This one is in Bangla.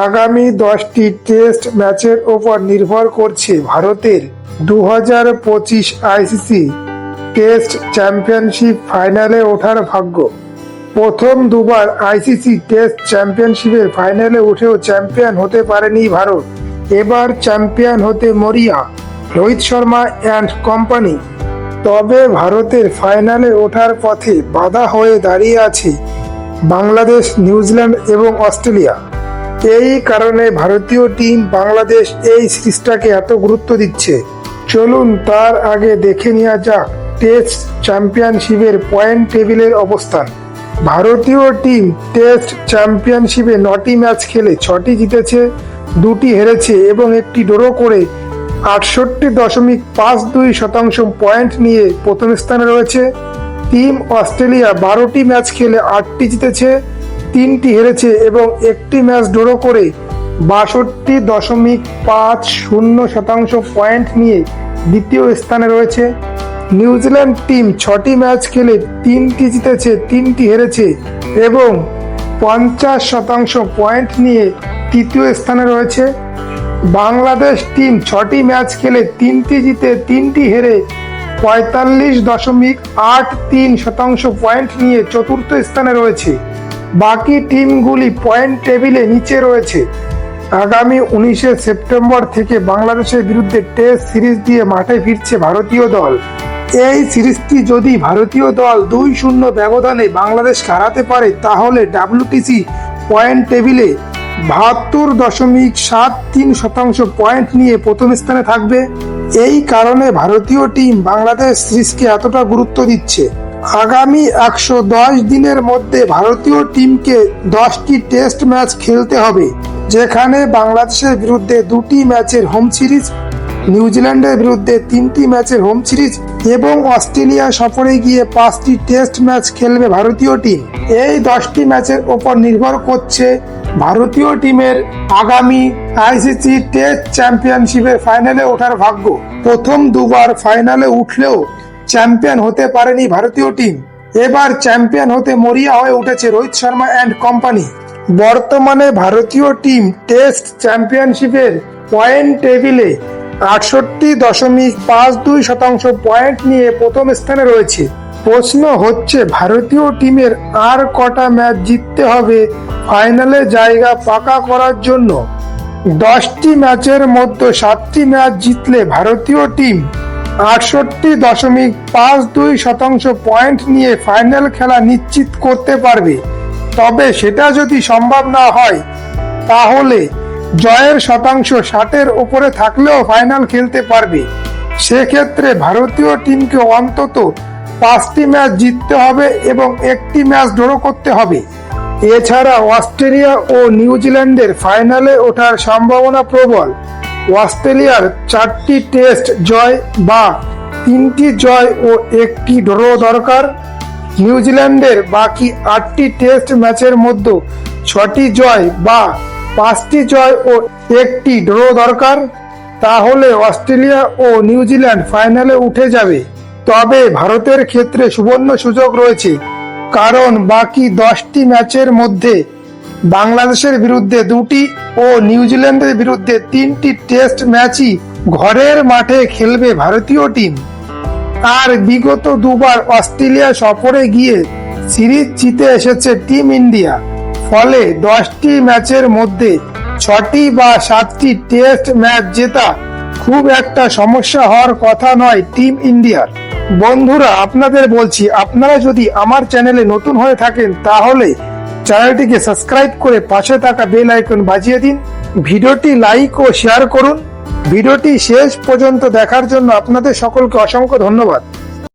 আগামী দশটি টেস্ট ম্যাচের ওপর নির্ভর করছে ভারতের দু হাজার পঁচিশ আইসিসি টেস্ট চ্যাম্পিয়নশিপ ফাইনালে ওঠার ভাগ্য। প্রথম দুবার আইসিসি টেস্ট চ্যাম্পিয়নশিপের ফাইনালে উঠেও চ্যাম্পিয়ন হতে পারেনি ভারত। এবার চ্যাম্পিয়ন হতে মরিয়া, রোহিত শর্মা অ্যান্ড কোম্পানি। তবে ভারতের ফাইনালে ওঠার পথে বাধা হয়ে দাঁড়িয়ে আছে বাংলাদেশ, নিউজিল্যান্ড এবং অস্ট্রেলিয়া। এই কারণে ভারতীয় টিম বাংলাদেশ এই সিরিজটাকে এত গুরুত্ব দিচ্ছে। চলুন তার আগে দেখে নেওয়া যাক টেস্ট চ্যাম্পিয়নশিপের পয়েন্ট টেবিলের অবস্থান। ভারতীয় টিম টেস্ট চ্যাম্পিয়নশিপে নটি ম্যাচ খেলে ছটি জিতেছে, দুটি হেরেছে এবং একটি ড্র করে আটষট্টি দশমিক পাঁচ দুই শতাংশ পয়েন্ট নিয়ে প্রথম স্থানে রয়েছে। টিম অস্ট্রেলিয়া বারোটি ম্যাচ খেলে আটটি জিতেছে তিনটি হেরেছে এবং একটি ম্যাচ ড্র করে বাষট্টি দশমিক পাঁচ শূন্য শতাংশ পয়েন্ট নিয়ে দ্বিতীয় স্থানে রয়েছে। নিউজিল্যান্ড টিম ছটি ম্যাচ খেলে তিনটি জিতেছে, তিনটি হেরেছে এবং পঞ্চাশ শতাংশ পয়েন্ট নিয়ে তৃতীয় স্থানে রয়েছে। বাংলাদেশ টিম ছটি ম্যাচ খেলে তিনটি জিতে, তিনটি হেরে পঁয়তাল্লিশ দশমিক আট তিন শতাংশ পয়েন্ট নিয়ে চতুর্থ স্থানে রয়েছে। বাকি টিমগুলি পয়েন্ট টেবিলে নিচে রয়েছে। আগামী উনিশে সেপ্টেম্বর থেকে বাংলাদেশের বিরুদ্ধে টেস্ট সিরিজ দিয়ে মাঠে ফিরছে ভারতীয় দল। এই সিরিজটি যদি ভারতীয় দল দুই শূন্য ব্যবধানে বাংলাদেশ হারাতে পারে, তাহলে ডাব্লিউটিসি পয়েন্ট টেবিলে বাহাত্তর দশমিক সাত তিন শতাংশ পয়েন্ট নিয়ে প্রথম স্থানে থাকবে। এই কারণে ভারতীয় টিম বাংলাদেশ সিরিজকে এতটা গুরুত্ব দিচ্ছে। আগামী একশো দশ দিনের মধ্যে ভারতীয় টিমকে দশটি টেস্ট ম্যাচ খেলতে হবে, যেখানে বাংলাদেশের বিরুদ্ধে দুটি ম্যাচের হোম সিরিজ, নিউজিল্যান্ডের বিরুদ্ধে তিনটি ম্যাচের হোম সিরিজ এবং অস্ট্রেলিয়া সফরে গিয়ে পাঁচটি টেস্ট ম্যাচ খেলবে ভারতীয় টিম। এই দশটি ম্যাচের ওপর নির্ভর করছে ভারতীয় টিমের আগামী আইসিসি টেস্ট চ্যাম্পিয়নশিপের ফাইনালে ওঠার ভাগ্য। প্রথম দুবার ফাইনালে উঠলেও চ্যাম্পিয়ন হতে পারেনি ভারতীয় টিম। এবার চ্যাম্পিয়ন হতে মরিয়া হয়ে উঠেছে রোহিত শর্মা অ্যান্ড কোম্পানি। বর্তমানে ভারতীয় টিম টেস্ট চ্যাম্পিয়নশিপের পয়েন্ট টেবিলে আটষট্টি দশমিক পাঁচ দুই শতাংশ পয়েন্ট নিয়ে প্রথম স্থানে রয়েছে। প্রশ্ন হচ্ছে, ভারতীয় টিমের আর কটা ম্যাচ জিততে হবে ফাইনালে জায়গা পাকা করার জন্য? দশটি ম্যাচের মধ্যে সাতটি ম্যাচ জিতলে ভারতীয় টিম আটষট্টি দশমিক পাঁচ দুই শতাংশ পয়েন্ট নিয়ে ফাইনাল খেলা নিশ্চিত করতে পারবে। তবে সেটা যদি সম্ভব না হয়, তাহলে জয়ের শতাংশ ষাটের উপরে থাকলেও ফাইনাল খেলতে পারবে। সেক্ষেত্রে ভারতীয় টিমকে অন্তত পাঁচটি ম্যাচ জিততে হবে এবং একটি ম্যাচ ড্র করতে হবে। এছাড়া অস্ট্রেলিয়া ও নিউজিল্যান্ডের ফাইনালে ওঠার সম্ভাবনা প্রবল। অস্ট্রেলিয়ার চারটি টেস্ট জয় বা তিনটি জয় ও একটি ড্র দরকার। নিউজিল্যান্ডের বাকি আটটি টেস্ট ম্যাচের মধ্যে ছটি জয় বা পাঁচটি জয় ও একটি ড্র দরকার। তাহলে অস্ট্রেলিয়া ও নিউজিল্যান্ড ফাইনালে উঠে যাবে। তবে ভারতের ক্ষেত্রে সুবর্ণ সুযোগ রয়েছে। কারণ বাকি দশটি ম্যাচের মধ্যে বাংলাদেশের বিরুদ্ধে দুটি ও নিউজিল্যান্ডের বিরুদ্ধে তিনটি টেস্ট ম্যাচই ঘরের মাঠে খেলবে ভারতীয় টিম। আর বিগত দুবার অস্ট্রেলিয়া সফরে গিয়ে সিরিজ জিতে এসেছে টিম ইন্ডিয়া। ফলে দশটি ম্যাচের মধ্যে ছটি বা সাতটি টেস্ট ম্যাচ জেতা খুব একটা সমস্যা হওয়ার কথা নয় টিম ইন্ডিয়ার। বন্ধুরা, আপনাদের বলছি, আপনারা যদি আমার চ্যানেলে নতুন হয়ে থাকেন তাহলে চ্যানেলটিকে সাবস্ক্রাইব করে পাশে থাকা বেল আইকন বাজিয়ে দিন। ভিডিওটি লাইক ও শেয়ার করুন। ভিডিওটি শেষ পর্যন্ত দেখার জন্য আপনাদের সকলকে অসংখ্য ধন্যবাদ।